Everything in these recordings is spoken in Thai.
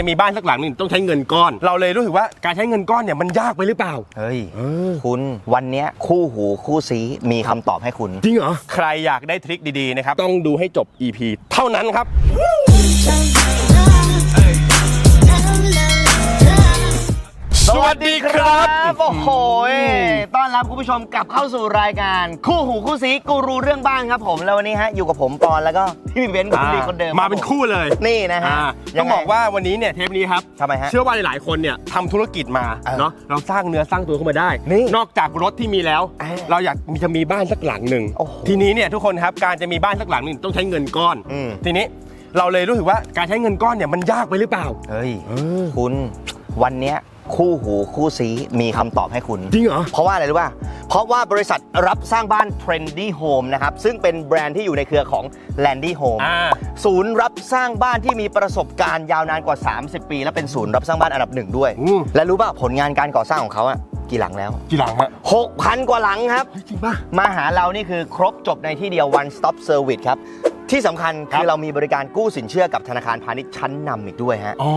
จะมีบ้านสักหลังหนึ่งต้องใช้เงินก้อน เราเลยรู้สึกว่าการใช้เงินก้อนเนี่ยมันยากไปหรือเปล่า เฮ้ย เออ คุณวันเนี้ยคู่หูคู่ซีมีคำตอบให้คุณ จริงเหรอ ใครอยากได้ทริคดีๆนะครับ ต้องดูให้จบ EP เท่านั้นครับ สวัสดีครับโอ้โหต้อนรับคุณผู้ชมกลับเข้าสู่รายการ คู่หูคู่ซีกูรูเรื่องบ้านครับผมแล้ววันนี้ฮะอยู่กับผมปอนแล้วก็พี่เบนซ์คนดีคนเดิมมาเป็นคู่เลยนี่นะฮะอ่าต้องบอกว่าวันนี้เนี่ยเทปนี้ครับทำไมฮะเชื่อว่าหลายๆคนเนี่ยทำธุรกิจมาเออเนาะเราสร้างเนื้อสร้างตัวขึ้นมาได้นี่นอกจากรถที่มีแล้วเออเราอยากมีจะมีบ้านสักหลังหนึ่งโอ้โหทีนี้เนี่ยทุกคนครับการจะมีบ้านสักหลังหนึ่งต้องใช้เงินก้อนอืมทีนี้เราเลยรู้สึกว่าการใช้เงินก้อนเนี่ยมันยากไปหรือเปล่าเฮ้ยเออคุณวันเนี้ย คู่หูคู่ซีมีคำตอบให้คุณ จริงเหรอ เพราะว่าอะไรรู้ป่ะ เพราะว่าบริษัทรับสร้างบ้าน Trendy Home นะครับ ซึ่งเป็นแบรนด์ที่อยู่ในเครือของ Landy Home อ่า ศูนย์รับสร้างบ้านที่มีประสบการณ์ยาวนานกว่า 30 ปี และเป็นศูนย์รับสร้างบ้านอันดับหนึ่งด้วยอืมและรู้ป่ะผลงานการก่อสร้างของเขาอะกี่หลังแล้ว กี่หลังฮะ6,000 กว่าหลังครับเฮ้ยจริงป่ะ มาหาเรานี่คือครบจบในที่เดียว one stop service ครับ ที่สำคัญครับคือเรามีบริการกู้สินเชื่อกับธนาคารพาณิชย์ชั้นนำอีกด้วยฮะ อ๋อ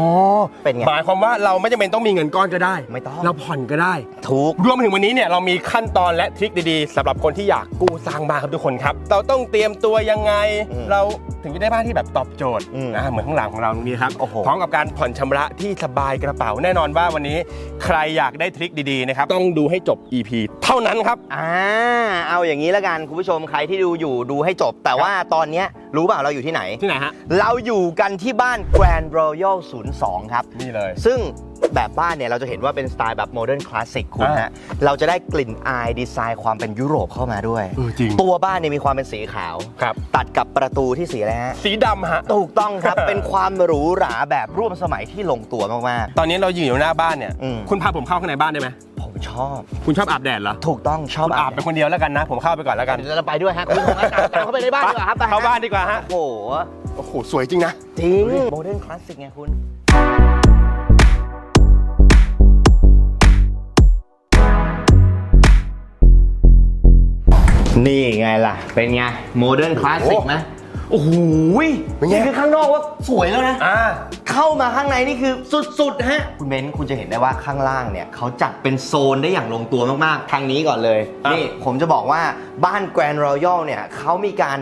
เป็นไงหมายความว่าเราไม่จำเป็นต้องมีเงินก้อนก็ได้ไม่ต้อง เราผ่อนก็ได้ ถูก รวมถึงวันนี้เนี่ยเรามีขั้นตอนและทริคดีๆสำหรับคนที่อยากกู้สร้างบ้านครับทุกคนครับ เราต้องเตรียมตัวยังไง อืมเราถึงจะได้บ้านที่แบบตอบโจทย์อืมอ่าเหมือนข้างหลังของเราตรงนี้ครับโอ้โห พร้อมกับการผ่อนชำระที่สบายกระเป๋าแน่นอนว่าวันนี้ใครอยากได้ทริคดีๆนะครับต้องดูให้จบ EP เท่านั้นครับ อ่าเอาอย่างนี้แล้วกันคุณผู้ชมใครที่ดูอยู่ดูให้จบ แต่ว่าตอนเนี้ย รู้เปล่าเราอยู่ที่ไหน ที่ไหนฮะ เราอยู่กันที่บ้าน Grand Royal 02 ครับ นี่เลย ซึ่ง แบบบ้านเนี่ยเราจะเห็นว่าเป็นสไตล์แบบโมเดิร์นคลาสสิกคุณอ่าฮะเราจะได้กลิ่นอายดีไซน์ความเป็นยุโรปเข้ามาด้วย เออจริง ตัวบ้านเนี่ยมีความเป็นสีขาว ครับ ตัดกับประตูที่สีอะไรฮะ สีดำฮะ ถูกต้องครับ เป็นความหรูหราแบบร่วมสมัยที่ลงตัวมาก ตอนนี้เรายืนอยู่หน้าบ้านเนี่ย อืม คุณพาผมเข้าข้างในบ้านได้ไหม ๆ ผมชอบ คุณชอบอาบแดดเหรอถูกต้องชอบคุณอาบไปคนเดียวแล้วกันนะ ผมเข้าไปก่อนแล้วกัน เดี๋ยวเราไปด้วยฮะคุณผู้ชมฮะตามตามเข้าไปในบ้านดีกว่าครับไปฮะเข้าบ้านดีกว่าฮะ โอ้โห โอ้โห สวยจริงนะ จริงโมเดิร์นคลาสสิกไงคุณ นี่ไงล่ะ เป็นไง โมเดิร์นคลาสสิกไหมโอ้โหเป็นไง นี่คือข้างนอกว่าสวยแล้วนะ อ่า เข้ามาข้างในนี่คือสุดๆฮะ คุณเบนซ์คุณจะเห็นได้ว่าข้างล่างเนี่ยเขาจัดเป็นโซนได้อย่างลงตัวมากๆ ทางนี้ก่อนเลยอะนี่ผมจะบอกว่าบ้านแกรนด์รอยัลเนี่ยเขามีการ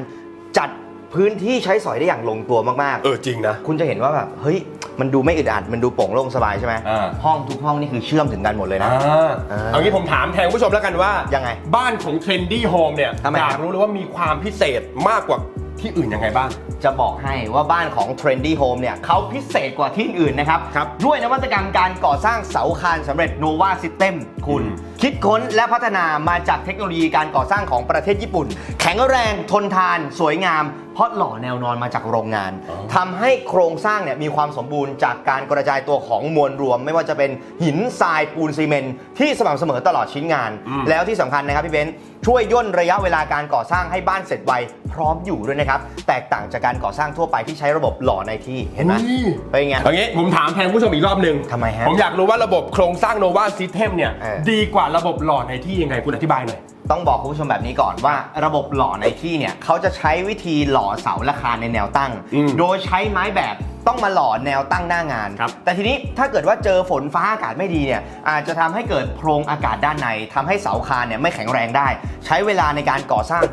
จัดพื้นที่ใช้สอยได้อย่างลงตัวมากเออจริงนะๆคุณจะเห็นว่าแบบเฮ้ย มันดูไม่อึดอัดมันดูโปร่งโล่งสบายใช่ไหมอ่า ห้องทุกห้องนี่คือเชื่อมถึงกันหมดเลยนะ อ่าอ่าเอางี้ผมถามแทนคุณผู้ชมแล้วกันว่า ยังไงบ้านของ Trendy Home เนี่ยทำไมอยาครักบรู้เลยว่ามีความพิเศษมากกว่าที่อื่นยังไงบ้าง จะบอกให้ว่าบ้านของ Trendy Home เนี่ยเขาพิเศษกว่าที่อื่นนะครับ ครับด้วยนวัตกรรมการก่อสร้างเสาคานสำเร็จ Nova System คุณ อืม คิดค้นและพัฒนามาจากเทคโนโลยีการก่อสร้างของประเทศญี่ปุ่น แข็งแรงทนทาน สวยงาม เพราะหล่อแนวนอนมาจากโรงงานทำให้โครงสร้างเนี่ยมีความสมบูรณ์จากการกระจายตัวของมวลรวม ไม่ว่าจะเป็นหินทรายปูนซีเมนต์ที่สม่ำเสมอตลอดชิ้นงานอืมแล้วที่สำคัญนะครับพี่เบนซ์ช่วยย่นระยะเวลาการก่อสร้างให้บ้านเสร็จไวพร้อมอยู่ด้วยนะครับแตกต่างจากการก่อสร้างทั่วไปที่ใช้ระบบหล่อในที่เห็นไหมอุ้ย เป็นไง เอางี้ผมถามแทนผู้ชมอีกรอบหนึ่งทำไมฮะผมอยากรู้ว่าระบบโครงสร้าง Nova System เนี่ย เออ ดีกว่าระบบหล่อในที่ยังไงคุณอธิบายหน่อย ต้องบอกคุณผู้ชมแบบนี้ก่อนว่า ระบบหล่อในที่เนี่ยเขาจะใช้วิธีหล่อเสาและคานในแนวตั้ง อืมโดยใช้ไม้แบบต้องมาหล่อแนวตั้งหน้างาน ครับ แต่ทีนี้ถ้าเกิดว่าเจอฝนฟ้าอากาศไม่ดีเนี่ยอาจจะทำให้เกิดโพรงอากาศด้านในทำให้เสาคานเนี่ยไม่แข็งแรงได้ ใช้เวลาในการก่อสร้าง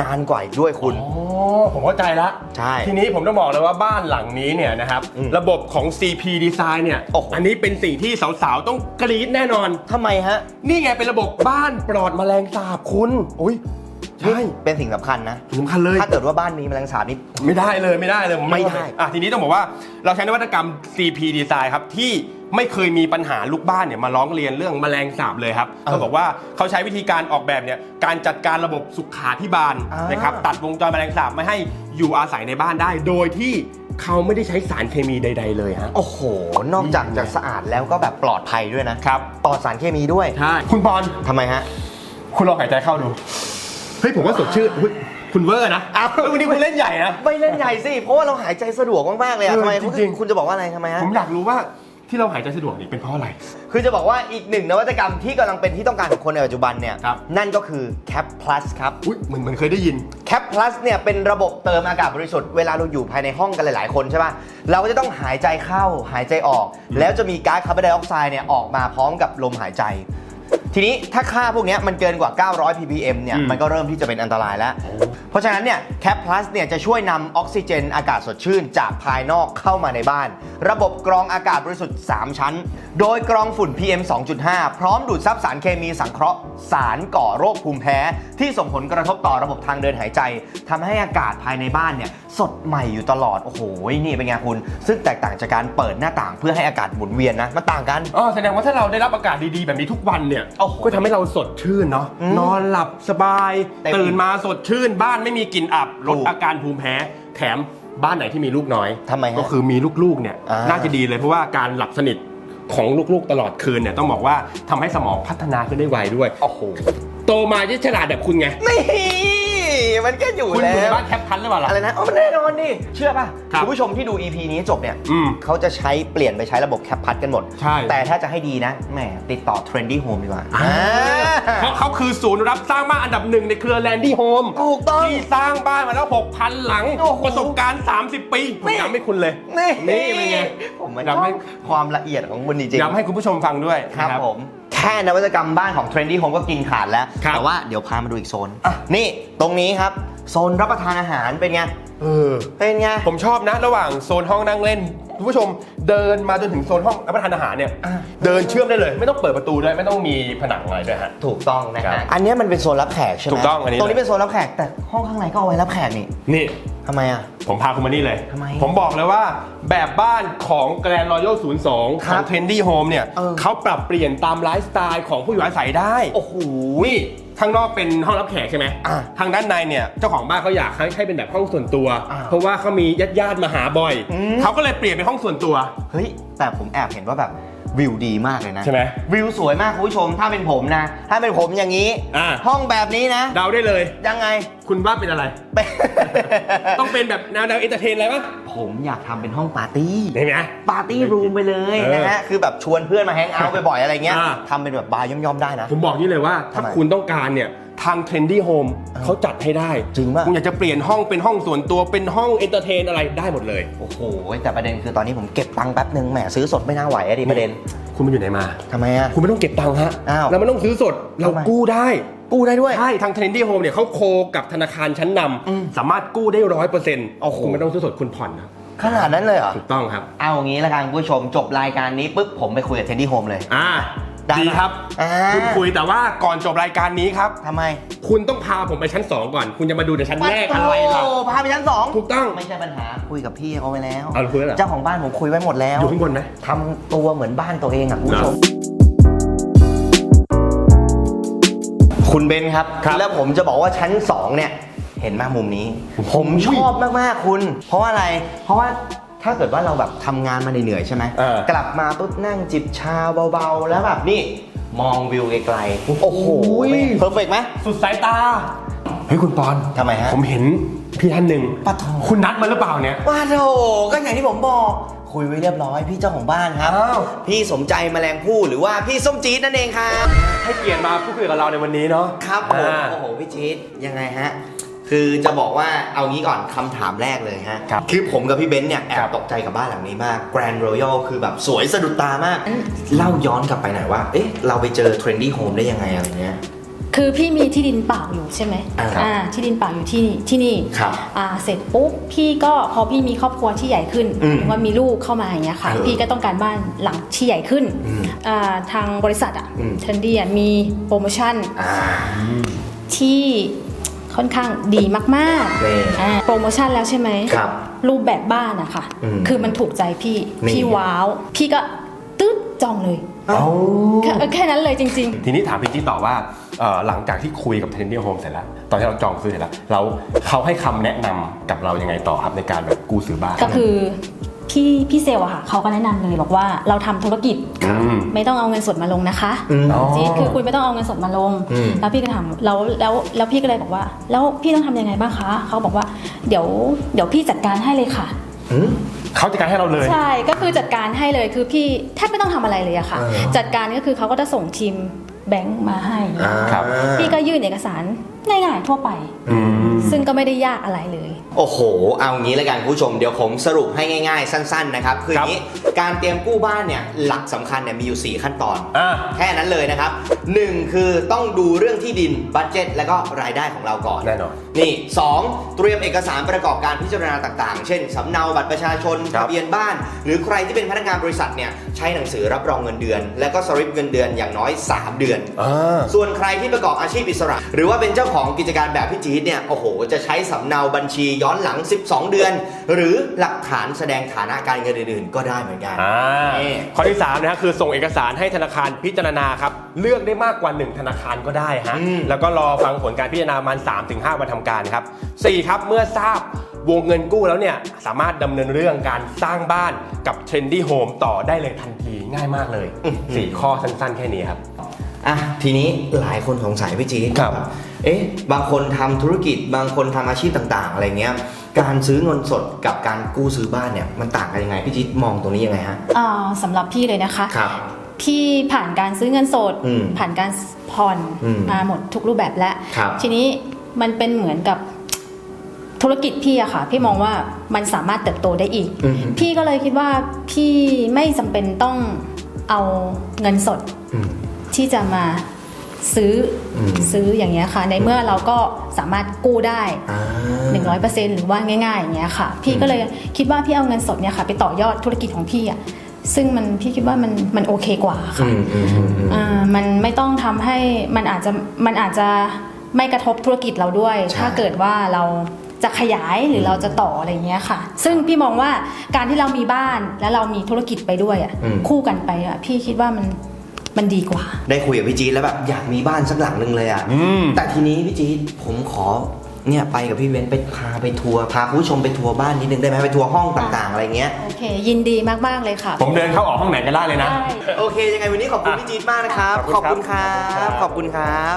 นานกว่าอีกด้วยคุณ อ๋อผมเข้าใจละใช่ทีนี้ผมต้องบอกเลยว่าบ้านหลังนี้เนี่ยนะครับ อืมระบบของ CP Design เนี่ยโอ้โหอันนี้เป็นสิ่งที่สาวๆ ต้องกรี๊ดแน่นอน ทำไมฮะ นี่ไงเป็นระบบบ้านปลอดแมลงสาบคุณ อุ้ย ใช่ เป็นสิ่งสำคัญนะสำคัญเลย ถ้าเกิดว่าบ้านมีแมลงสาบนี่ ไม่ได้เลยไม่ได้เลยผไม่ได้ อะทีนี้ต้องบอกว่าเราใช้นวัตกรรม CP Design ครับ ที่ไม่เคยมีปัญหาลูกบ้านเนี่ยมาร้องเรียนเรื่องแมลงสาบเลยครับเขาบอกว่าเขาใช้วิธีการออกแบบเนี่ยการจัดการระบบสุขาพิบาลอ่านนะครับตัดวงจรแมลงสาบไม่ให้อยู่อาศัยในบ้านได้ โดยที่เขาไม่ได้ใช้สารเคมีใด ๆ เลยฮะ โอ้โห นอกจากจะสะอาดแล้วก็แบบปลอดภัยด้วยนะครับปลอดสารเคมีด้วยใช่คุณบอลทำไมฮะ คุณลองหายใจเข้าดู เฮ้ยผมว่าสดชื่นอุ๊ยคุณเวอร์นะอ้าวเฮ้ยวันนี้คุณเล่นใหญ่นะ ไม่เล่นใหญ่สิ เพราะว่าเราหายใจสะดวกมากๆเลยอะเออทำไมจริงๆ คุณจะบอกว่าอะไรทำไมฮะ ผมอยากรู้ว่าที่เราหายใจสะดวกนี่เป็นเพราะอะไร คือจะบอกว่าอีกหนึ่งนวัตกรรมที่กำลังเป็นที่ต้องการของคนในปัจจุบันเนี่ย ครับ นั่นก็คือ Cap Plus ครับ อุ้ยเหมือนเหมือนเคยได้ยิน Cap Plus เนี่ยเป็นระบบเติมอากาศบริสุทธิ์เวลาเราอยู่ภายในห้องกันหลายๆ คนใช่ป่ะ เราก็จะต้องหายใจเข้าหายใจออก แล้วจะมีก๊าซคาร์บอนไดออกไซด์เนี่ยออกมาพร้อมกับลมหายใจ ทีนี้ถ้าค่าพวกเนี้ยมันเกินกว่า 900 ppm เนี่ยอืมมันก็เริ่มที่จะเป็นอันตรายแล้ว เพราะฉะนั้นเนี่ย Cap Plus เนี่ยจะช่วยนำออกซิเจนอากาศสดชื่นจากภายนอกเข้ามาในบ้าน ระบบกรองอากาศบริสุทธิ์ 3 ชั้น โดยกรองฝุ่น PM 2.5 พร้อมดูดซับสารเคมีสังเคราะห์ สารก่อโรคภูมิแพ้ ที่ส่งผลกระทบต่อระบบทางเดินหายใจทำให้อากาศภายในบ้านเนี่ยสดใหม่อยู่ตลอด โอ้โห นี่เป็นไงคุณ ซึ่งแตกต่างจากการเปิดหน้าต่างเพื่อให้อากาศหมุนเวียนนะ มันต่างกันอ๋อแสดงว่าถ้าเราได้รับอากาศดีๆแบบนี้ทุกวันเนี่ยโอ้โหก็ทำให้เราสดชื่นเนาะอืมนอนหลับสบาย เต็ม ตื่นมาสดชื่น บ้านไม่มีกลิ่นอับลดถูกอาการภูมิแพ้ แถมบ้านไหนที่มีลูกน้อย ทำไมฮะก็คือมีลูกๆเนี่ยอ่า น่าจะดีเลยเพราะว่าการหลับสนิทของลูกๆตลอดคืนเนี่ยต้องบอกว่าทำให้สมองพัฒนาขึ้นได้ไวด้วย โอ้โหโตมาจะฉลาดแบบคุณไง นี่ มันก็อยู่คุณอยู่แล้ในว บ้านแคปทันหรือเปล่าล่ะ อะไรนะอ๋อมันแน่นอนดิเชื่อป่ะครับณผู้ชมที่ดู EP นี้จบเนี่ยอืมเขาจะใช้เปลี่ยนไปใช้ระบบแคปพัดกันหมด ใช่ แต่ถ้าจะให้ดีนะแหมติดต่อ Trendy Home ดีกว่าอ่าเพราะเขาคือศูนย์รับสร้างบ้านอันดับหนึ่งในเครือแลนดี้โฮมถูกต้อง ที่สร้างบ้านมาแล้ว 6,000 หลัง โอ้โหประสบการณ์ 30 ปีผมนี่ ย้ำให้คุณเลย นี่นี่เป็นไงผมมันย้ำให้ ความละเอียดของคุณจริงๆ ย้ำให้คุณผู้ชมฟังด้วยครับนะผม แค่นวัตกรรมบ้านของ Trendy Home ก็กินขาดแล้ว ครับแต่ว่าเดี๋ยวพามาดูอีกโซนนี่ตรงนี้ครับ โซนรับประทานอาหารเป็นไง เออ เป็นไง ผมชอบนะระหว่างโซนห้องนั่งเล่น คุณผู้ชมเดินมาจนถึงโซนห้องรับประทานอาหารเนี่ยอ่าเดินเชื่อมได้เลย ไม่ต้องเปิดประตูด้วยไม่ต้องมีผนังอะไรด้วยฮะ ถูกต้องนะครัฮะบอันเนี้ยมันเป็นโซนรับแขกใช่ไหมถูกต้องอันนี้ ตรงนี้เป็นโซนรับแขกแต่ห้องข้างในก็เอาไว้รับแขกนี่นี่ ทำไมอะ ผมพาคุณมานี่เลย ทำไมผมบอกเลยว่าแบบบ้านของแกรน d รอยัล02คขรัอบง Trendy Home เนี่ยเออ เขาปรับเปลี่ยนตามไลฟ์สไตล์ของผู้อยู่อาศัยได้ โอ้โหนี่ ข้างนอกเป็นห้องรับแขกใช่ไหมอะทางด้านในเนี่ยเจ้าของบ้านเขาอยากให้ให้เป็นแบบห้องส่วนตัว อะเพราะว่าเขามีญาติญาติๆมาหาบ่อยอืม เขาก็เลยเปลี่ยนเป็นห้องส่วนตัว เฮ้ยแต่ผมแอบเห็นว่าแบบ วิวดีมากเลยนะใช่ไหมวิวสวยมากคุณผู้ชม ถ้าเป็นผมนะ ถ้าเป็นผมอย่างนี้ อ่า ห้องแบบนี้นะ เดาได้เลย ยังไง คุณว่าเป็นอะไรเป็นต้องเป็นแบบแนวแนวเอนเตอร์เทนอะไรปะผมอยากทำเป็นห้องปาร์ตี้เห็นไหม ปาร์ตี้รูมไปเลยเออนะฮะคือแบบชวนเพื่อนมาแฮงเอาท์บ่อยๆอะไรเงี้ยอ่า ทำเป็นแบบบาร์ย่อมๆได้นะ ผมบอกนี่เลยว่า ถ้าทำไม คุณต้องการเนี่ย ทาง Trendy Home เขาจัดให้ได้จริงป่ะ คุณอยากจะเปลี่ยนห้องเป็นห้องส่วนตัวเป็นห้องเอนเตอร์เทนอะไรได้หมดเลย โอ้โห แต่ประเด็นคือตอนนี้ผมเก็บตังค์แป๊บนึงแหมซื้อสดไม่น่าไหวอะดิประเด็น คุณมาอยู่ไหนมาทำไมอะ คุณไม่ต้องเก็บตังค์ฮะอ้าวเราไม่ต้องซื้อสดเราทำไม กู้ได้ กู้ได้ด้วย ใช่ ทาง Trendy Home เนี่ยเขาโคกับธนาคารชั้นนอืมำสามารถกู้ได้ร้อยเปอร์เซ็นต์โอ้โห คุณไม่ต้องซื้อสดคุณผ่อนนะขนาดนั้นเลยเหรอ ถูกต้องครับ เอางี้ละกันคุณผู้ชมจบรายการนี้ปุ๊บผมไปคุยกับเทนดี้โฮมเลย อ่า ได้ดีครับอ่า คุณคุยแต่ว่าก่อนจบรายการนี้ครับ ทำไมคุณต้องพาผมไปชั้น 2 ก่อน คุณจะมาดูแต่ชั้นแรกอะไรล่ะ โพาไปชั้นสองถูกต้อง ไม่ใช่ปัญหาคุยกับพี่เขาไปแล้ว เอาคุยแล้วเหรอ เจ้าของบ้านผมคุยไว้หมดแล้วอยู่ข้างบนไหม ทำตัวเหมือนบ้านตัวเองอะคุณผู้ชมคุณเบนครับ ครับแล้วผมจะบอกว่าชั้น2เนี่ย เห็นมามุมนี้ ผมชอบมากๆคุณ เพราะว่าอะไร เพราะว่า ถ้าเกิดว่าเราแบบทำงานมาเหนื่อยๆใช่ไหมเออ กลับมาปุ๊บนั่งจิบชาเบาๆ แล้วแบบนี่มองวิวไกลๆโอ้โหเพอร์เฟกไหมสุดสายตา เฮ้ยคุณปอน ทำไมฮะ ผมเห็นพี่ท่านหนึ่งปะโถ คุณนัดมาหรือเปล่าเนี่ย ว่าโถก็อย่างที่ผมบอกคุยไว้เรียบร้อยพี่เจ้าของบ้านครับ อ้าว พี่สมใจแมลงผู้หรือว่าพี่ส้มจี๊ดนั่นเองครับให้เกียรติมาพูดคุยกับเราในวันนี้เนาะครับผมอ่าโอ้โหพี่จี๊ดยังไงฮะ คือจะบอกว่าเอางี้ก่อนคำถามแรกเลยฮะครับคือผมกับพี่เบนซ์เนี่ยแอครับบ ตกใจกับบ้านหลังนี้มาก Grand Royal คือแบบสวยสะดุดตามาก เล่าย้อนกลับไปหน่อยว่า เอ๊ะ เราไปเจอ Trendy Home ได้ยังไงอะไรเงี้ย คือพี่มีที่ดินเปล่าอยู่ใช่ไหมอ่าครับอ่าที่ดินเปล่าอยู่ที่นี่ที่นี่ครับอ่าเสร็จปุ๊บพี่ก็พอพี่มีครอบครัวที่ใหญ่ขึ้นอืมหรือว่ามีลูกเข้ามาอย่างเงี้ยค่ะ เออพี่ก็ต้องการบ้านหลังที่ใหญ่ขึ้นอืมอ่าทางบริษัทอะอืม เทนดี้อะมีโปรโมชั่นอ่า ที่ ค่อนข้างดีมากนี่ๆอ่าโปรโมชั่นแล้วใช่ไหมครับ รูปแบบบ้านอะค่ะ อืมคือมันถูกใจพี่นี่ พี่ว้าว พี่ก็ตึ๊ดจองเลยเอ้าแค่แค่นั้นเลยจริงๆทีนี้ถามพี่จี้ต่อว่าเอ่อหลังจากที่คุยกับ Trendy Home เสร็จแล้ว ตอนที่เราจองซื้อเสร็จแล้ว เราเขาให้คำแนะนำกับเรายังไงต่อครับในการแบบกู้ซื้อบ้านก็คือ พี่พี่เซลล์อะค่ะเขาก็แนะนำเลยบอกว่าเราทำธุรกิจ อืม ไม่ต้องเอาเงินสดมาลงนะคะอืมอ๋อจีดคือคุณไม่ต้องเอาเงินสดมาลง อืม แล้วพี่ก็ถามแล้วแล้วแล้วพี่ก็เลยบอกว่า แล้วพี่ต้องทำยังไงบ้างคะเขาบอกว่าเดี๋ยวเดี๋ยวพี่จัดการให้เลยค่ะ อืมเขาจัดการให้เราเลย ใช่ก็คือจัดการให้เลยคือพี่แทบไม่ต้องทำอะไรเลยอะค่ะ เออ จัดการก็คือเขาก็จะส่งทีมแบงค์มาให้ครับ พี่ก็ยื่นเอกสาร ง่ายๆทั่วไป อืม ซึ่งก็ไม่ได้ยากอะไรเลย โอ้โห เอางี้แล้วกันคุณผู้ชม เดี๋ยวผมสรุปให้ง่าย ๆ สั้น ๆ นะครับ คืออย่างนี้ การเตรียมกู้บ้านเนี่ย หลักสำคัญเนี่ยมีอยู่ 4 ขั้นตอน อ่าแค่นั้นเลยนะครับ 1 คือต้องดูเรื่องที่ดินบัตเจ็ตแล้วก็รายได้ของเราก่อน แน่นอน นี่ 2 เตรียมเอกสารประกอบการพิจารณาต่างๆ เช่น สำเนาบัตรประชาชนครับ ทะเบียนบ้าน หรือใครที่เป็นพนักงานบริษัทเนี่ยใช้หนังสือรับรองเงินเดือน และก็สลิปเงินเดือนอย่างน้อย 3 เดือน อ่า ส่วนใครที่ประกอบอาชีพอิสระ หรือว่าเป็นเจ้าของกิจการแบบพี่จี๊ดเนี่ย โอ้โห จะใช้สำเนาบัญชีย้อนหลัง 12 เดือน หรือหลักฐานแสดงฐานะการเงินอื่นๆ ก็ได้เหมือนกันอ่านี่ ข้อที่3นะฮะคือส่งเอกสารให้ธนาคารพิจารณาครับ เลือกได้มากกว่า 1 ธนาคารก็ได้ฮะ อืม แล้วก็รอฟังผลการพิจารณามัน 3-5 วันทำการครับ 4 ครับ เมื่อทราบวงเงินกู้แล้วเนี่ย สามารถดำเนินเรื่องการสร้างบ้านกับ Trendy Home ต่อได้เลยทันทีง่ายมากเลย 4 ข้อสั้นๆ แค่นี้ครับ อะทีนี้หลายคนสงสัยพี่จี๊ดครับ เอ๊ะบางคนทำธุรกิจบางคนทำอาชีพต่างๆ อะไรเงี้ยการซื้อเงินสดกับการกู้ซื้อบ้านเนี่ยมันต่างกันยังไงพี่จี๊ดมองตรงนี้ยังไงฮะอ่าสำหรับพี่เลยนะคะครับพี่ผ่านการซื้อเงินสดอืมผ่านการผ่อนอืมมาหมดทุกรูปแบบแล้วครับทีนี้มันเป็นเหมือนกับธุรกิจพี่อะค่ะ พี่มองว่ามันสามารถเติบโตได้อีกอืมพี่ก็เลยคิดว่าพี่ไม่จำเป็นต้องเอาเงินสดอืม ที่จะมาซื้ออมซื้ออย่างเงี้ยค่ะ ในเมื่อเราก็สามารถกู้ได้ อ่า 100%หรือว่าง่ายๆอย่างเงี้ยค่ะ พี่ก็เลยคิดว่าพี่เอาเงินสดเนี่ยค่ะ ไปต่อยอดธุรกิจของพี่อะซึ่งมันพี่คิดว่ามันมันโอเคกว่าค่ะ อืมอืมอืมอืม อ่ามันไม่ต้องทำให้มันอาจจะมันอาจจะไม่กระทบธุรกิจเราด้วย ใช่ถ้าเกิดว่าเราจะขยายหรือเราจะต่ออะไรเงี้ยค่ะ ซึ่งพี่มองว่าการที่เรามีบ้านแล้วเรามีธุรกิจไปด้วยอะอืม คู่กันไปอะพี่คิดว่ามัน มันดีกว่า ได้คุยกับพี่จี๊ดแล้วแบบอยากมีบ้านสักหลังหนึ่งเลยอะอืมแต่ทีนี้พี่จี๊ดผมขอเนี่ยไปกับพี่เว้นไปพาไปทัวร์พาคุณผู้ชมไปทัวร์บ้านนิดนึงได้ไหมไปทัวร์ห้องต่างๆ อะไรเงี้ยโอเค ยินดีมากๆเลยค่ะ ผมเดินเข้าออกห้องไหนก็ได้เลยนะได้โอเค ยังไงวันนี้ขอบคุณพี่จี๊ดมากนะครับ ขอบคุณครับ ขอบคุณครับ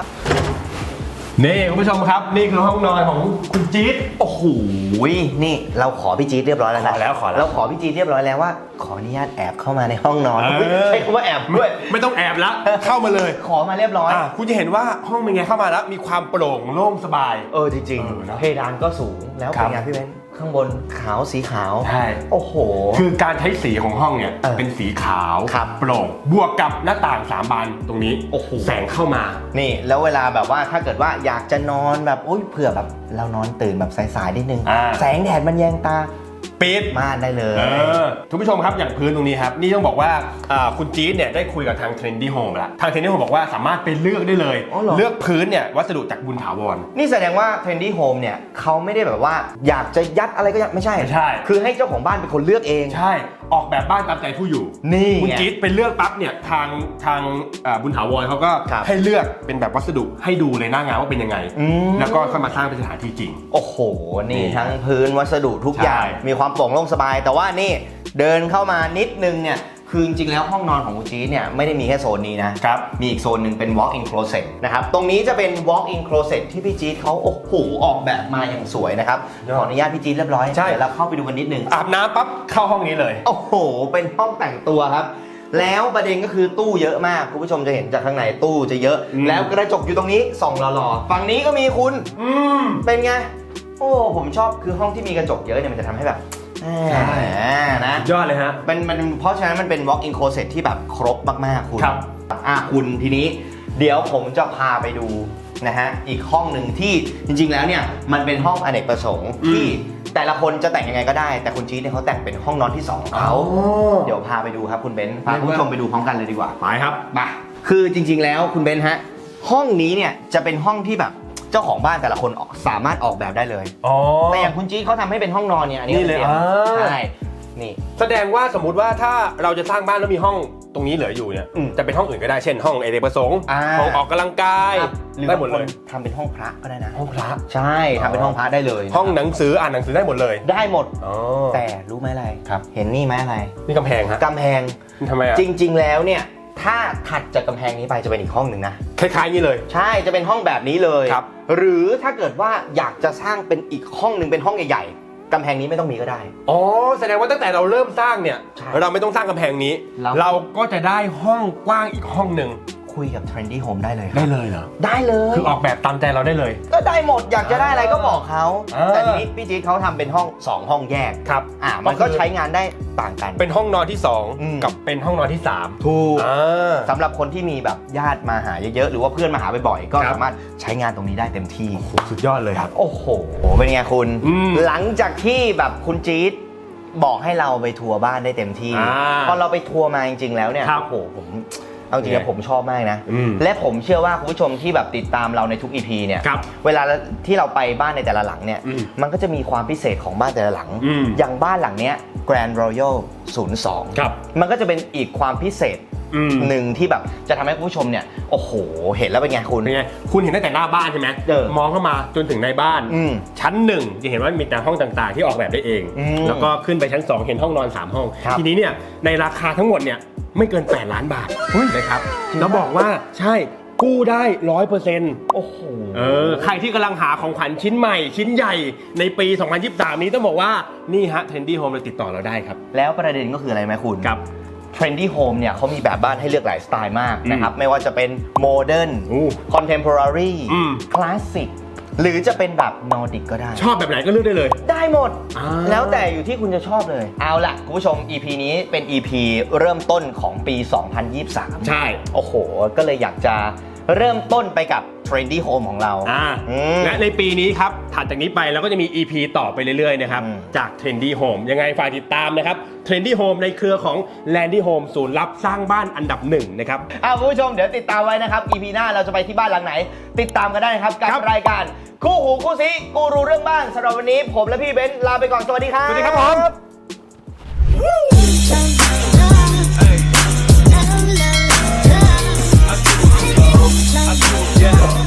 นี่คุณผู้ชมครับนี่คือห้องนอนของคุณจี๊ดโอ้โหนี่เราขอพี่จี๊ดเรียบร้อยแล้วนะขอแล้วขอแล้ว เราขอพี่จี๊ดเรียบร้อยแล้วว่าขออนุญาตแอบเข้ามาในห้องนอนเออ ใช้คำว่าแอบด้วย ไม่ต้องแอบแล้วเข้ามาเลยขอมาเรียบร้อย อะคุณจะเห็นว่าห้องเป็นไงเข้ามาแล้วมีความโปร่งโล่งสบาย เออจริงเออเนอะๆเพดานก็สูงแล้วครัเป็บ นไงพี่เว้น ข้างบนขาวสีขาว ใช่ โอ้โห คือการใช้สีของห้องเนี่ยเออเป็นสีขาวครับ โปร่งบวกกับหน้าต่างสามบานตรงนี้โอ้โห แสงเข้ามา นี่ แล้วเวลาแบบว่าถ้าเกิดว่าอยากจะนอนแบบโอ๊ยเผื่อแบบเรานอนตื่นแบบสายๆนิดนึง อ่า แสงแดดมันแยงตา ปิดม่านได้เลย เออทุกผู้ชมครับอย่างพื้นตรงนี้ครับ นี่ต้องบอกว่าอ่าคุณจี๊ดเนี่ยได้คุยกับทาง Trendy Home แล้วทาง Trendy Home บอกว่าสามารถไปเลือกได้เลย อ๋อเหรอ เลือกพื้นเนี่ยวัสดุจากบุญถาวร นี่แสดงว่า Trendy Home เนี่ยเขาไม่ได้แบบว่าอยากจะยัดอะไรก็ยัดไม่ใช่ ไม่ใช่ คือให้เจ้าของบ้านเป็นคนเลือกเอง ใช่ออกแบบบ้านตามใจผู้อยู่ นี่คุณไง จี๊ดไปเลือกปั๊บเนี่ยทางทางอ่าบุญถาวรเขาก็ครับ ให้เลือกเป็นแบบวัสดุให้ดูเลยหน้างานว่าเป็นยังไง อืมแล้วก็ค่อยมาสร้างเป็นสถานที่จริง โอ้โห นี่นี่ทั้งพื้นวัสดุทุกอย่าง ใช่มีความโปร่งโล่งสบาย แต่ว่านี่เดินเข้ามานิดนึงเนี่ยคือจริงๆแล้วห้องนอนของคุณจี๊ดเนี่ยไม่ได้มีแค่โซนนี้นะครับ มีอีกโซนหนึ่งเป็น walk in closet นะครับ ตรงนี้จะเป็น walk in closet ที่พี่จี๊ดเขาโอ้โหออกแบบมาอย่างสวยนะครับยอดขออนุญาตพี่จี๊ดเรียบร้อยใช่เดี๋ยวเราเข้าไปดูกันนิดนึง อาบน้ำปั๊บเข้าห้องนี้เลย โอ้โห เป็นห้องแต่งตัวครับ แล้วประเด็นก็คือตู้เยอะมากคุณผู้ชมจะเห็นจากข้างในตู้จะเยอะอืมแล้วกระจกอยู่ตรงนี้ส่องหล่อๆฝั่งนี้ก็มีคุณ อืมเป็นไง โอ้ผมชอบคือห้องที่มีกระจกเยอะเนี่ยมันจะทำให้แบบแหมนะยอดเลยฮะ มันมันเพราะฉะนั้นมันเป็น walk in closet ที่แบบครบมากๆคุณครับ อะคุณทีนี้ เดี๋ยวผมจะพาไปดูนะฮะอีกห้องหนึ่งที่จริง ๆ แล้วเนี่ยมันเป็นห้องอเนกประสงค์ที่แต่ละคนจะแต่งยังไงก็ได้ แต่คุณจี๊ดเนี่ยเขาแต่งเป็นห้องนอนที่สองของเขา เดี๋ยวพาไปดูครับคุณเบนซ์พาคุณผู้ชมไปดูพร้อมกันเลยดีกว่า ไปครับ มาคือจริงๆแล้วคุณเบนซ์ฮะ ห้องนี้เนี่ยจะเป็นห้องที่แบบ เจ้าของบ้านแต่ละคนสามารถออกแบบได้เลย อ๋อ แต่อย่างคุณจี๊ดเขาทำให้เป็นห้องนอนเนี่ยอันนี้นี่เลยตีงอ่า ใช่นี่ แสดงว่าสมมติว่าถ้าเราจะสร้างบ้านแล้วมีห้องตรงนี้เหลืออยู่เนี่ย อืมจะเป็นห้องอื่นก็ได้เช่นห้องเอเดกประสงค์อ่า ห้องออกกำลังกายหรือได้บางหมดคเลนย ทำเป็นห้องพระก็ได้นะ ห้องพระ ใช่ทำเป็นห้องพระได้เลยห้องหนังสืออ่านหนังสือได้หมดเลยได้หมด อ๋อแต่รู้ไหมอะไรครับเห็นนี่ไหมอะไร นี่กำแพงฮะกำแพงนี่ทำไมอะ จริง ๆ แล้วเนี่ย ถ้าถัดจากกำแพงนี้ไปจะเป็นอีกห้องหนึ่งนะ คล้ายๆนี่เลย ใช่จะเป็นห้องแบบนี้เลยครับ หรือถ้าเกิดว่าอยากจะสร้างเป็นอีกห้องหนึ่งเป็นห้องใหญ่ๆกำแพงนี้ไม่ต้องมีก็ได้ อ๋อ แสดงว่าตั้งแต่เราเริ่มสร้างเนี่ย ใช่เราไม่ต้องสร้างกำแพงนี้ เรา เราก็จะได้ห้องกว้างอีกห้องหนึ่ง คุยกับ Trendy Home ได้เลยครับได้เลยเหรอ ได้เลย คือออกแบบตามใจเราได้เลย ก็ได้หมดอยากจะได้อะไรก็บอกเขา อ่า แต่ทีนี้พี่จี๊ดเขาทำเป็นห้อง 2 ห้องแยก ครับอ่ามันก็ใช้งานได้ต่างกัน เป็นห้องนอนที่ อืม 2 กับเป็นห้องนอนที่3ถูกอ่า สำหรับคนที่มีแบบญาติมาหาเยอะๆ หรือว่าเพื่อนมาหาบ่อยๆ ก็ครับ สามารถใช้งานตรงนี้ได้เต็มที่ สุดยอดเลยครับโอ้โห เป็นไงคุณ อืมหลังจากที่แบบคุณจี๊ดบอกให้เราไปทัวร์บ้านได้เต็มที่ อ่าพอเราไปทัวร์มาจริงๆแล้วเนี่ย ครับ โอ้โห ผม เอาจริงๆเนี่ยผมชอบมากนะอืมและผมเชื่อว่าคุณผู้ชมที่แบบติดตามเราในทุก EP เนี่ยครับเวลาที่เราไปบ้านในแต่ละหลังเนี่ยอืมมันก็จะมีความพิเศษของบ้านแต่ละหลังอืมอย่างบ้านหลังเนี้ย Grand Royal 02 ครับ มันก็จะเป็นอีกความพิเศษอืม หนึ่งที่แบบจะทำให้คุณผู้ชมเนี่ย โอ้โห เห็นแล้วเป็นไงคุณ เป็นไงคุณเห็นตั้งแต่หน้าบ้านใช่ไหมเออมองเข้ามาจนถึงในบ้าน อืมชั้นหนึ่งจะเห็นว่ามีแต่ห้องต่างๆ ที่ออกแบบได้เอง อืมแล้วก็ขึ้นไปชั้น 2 เห็นห้องนอน 3 ห้อง ครับทีนี้เนี่ยในราคาทั้งหมดเนี่ยไม่เกิน 8 ล้านบาทนะครับจริงแล้วบอกว่าใช่ กู้ได้ร้อยเปอร์เซ็นต์โอ้โหเออใครที่กำลังหาของขวัญชิ้นใหม่ ชิ้นใหญ่ในปี 2023 นี้ต้องบอกว่านี่ฮะ Trendy Home เลยติดต่อเราได้ครับ แล้วประเด็นก็คืออะไรไหมคุณครับ Trendy Home เนี่ยเขามีแบบบ้านให้เลือกหลายสไตล์มากอืมนะครับ ไม่ว่าจะเป็นโมเดิร์นอู้คอนเทมพอรารีอืม คลาสสิกหรือจะเป็นแบบนอร์ดิกก็ได้ ชอบแบบไหนก็เลือกได้เลย ได้หมด อ่า แล้วแต่อยู่ที่คุณจะชอบเลย เอาล่ะ คุณผู้ชม EP นี้เป็น EP เริ่มต้นของปี 2023 ใช่ โอ้โห ก็เลยอยากจะ เริ่มต้นไปกับ Trendy Home ของเราอ่าอืม และในปีนี้ครับถัดจากนี้ไปเราก็จะมี EP ต่อไปเรื่อยๆนะครับ อืม จาก Trendy Home ยังไงฝากติดตามนะครับ Trendy Home ในเครือของ Landy Home ศูนย์รับสร้างบ้านอันดับหนึ่งนะครับ อ่าคุณผู้ชมเดี๋ยวติดตามไว้นะครับ EP หน้าเราจะไปที่บ้านหลังไหน ติดตามกันได้นะครับกับครับรายการคู่หูคู่ซีกูรู้เรื่องบ้านสำหรับวันนี้ ผมและพี่เบนซ์ลาไปก่อนสวัสดีครับ สวัสดีครับผม I told yeah.